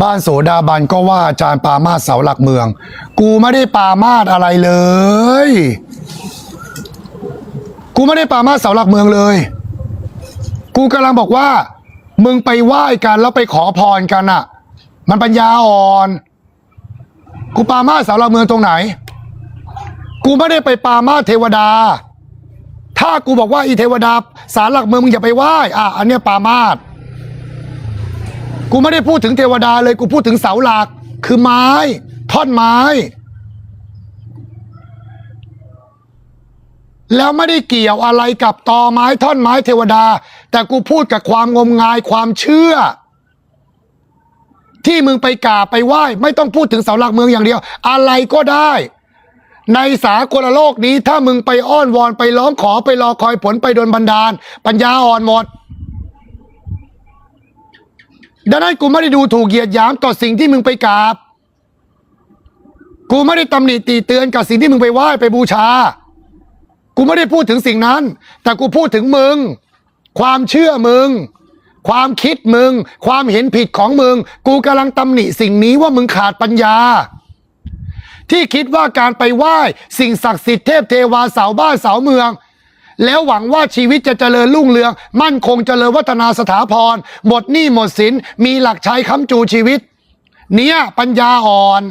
บ้านโสดาบันก็ว่าอาจารย์ปามาสเสาหลักเมือง กูไม่ได้ปามาสอะไรเลย กูไม่ได้ปามาสเสาหลักเมืองเลย กูกำลังบอกว่า มึงไปไหว้กันแล้วไปขอพรกันอะมันปัญญาอ่อน กูปามาสเสาหลักเมืองตรงไหน กูไม่ได้ไปปามาสเทวดา ถ้ากูบอกว่าอีเทวดาสารหลักเมืองมึงอย่าไปไหว้อะอันเนี้ยปามาส กูไม่ได้พูดถึงเทวดาเลย กูพูดถึงเสาหลัก คือไม้ ท่อนไม้ แล้วไม่ได้เกี่ยวอะไรกับตอไม้ท่อนไม้เทวดา แต่กูพูดกับความงมงายความเชื่อ ที่มึงไปกราบไปไหว้ ไม่ต้องพูดถึงเสาหลักเมืองอย่างเดียว อะไรก็ได้ ในสากลโลกนี้ถ้ามึงไปอ้อนวอนไปร้องขอไปรอคอยผลไปโดนบันดาล ปัญญาอ่อนหมด ดังนั้นกูไม่ได้ดูถูกเหยียดหยามต่อสิ่งที่มึงไปกราบ กูไม่ได้ตำหนิตีเตือนกับสิ่งที่มึงไปไหว้ไปบูชา กูไม่ได้พูดถึงสิ่งนั้น แต่กูพูดถึงมึง ความเชื่อมึง ความคิดมึง ความเห็นผิดของมึง กูกำลังตำหนิสิ่งนี้ว่ามึงขาดปัญญา ที่คิดว่าการไปไหว้ สิ่งศักดิ์สิทธิ์เทพเทวาเสาบ้านเสาเมือง แล้วหวังว่าชีวิตจะเจริญรุ่งเรือง มั่นคงเจริญวัฒนาสถาพรหมดหนี้หมดสินมีหลักใช้ค้ำจูชีวิต เนี้ยปัญญาอ่อน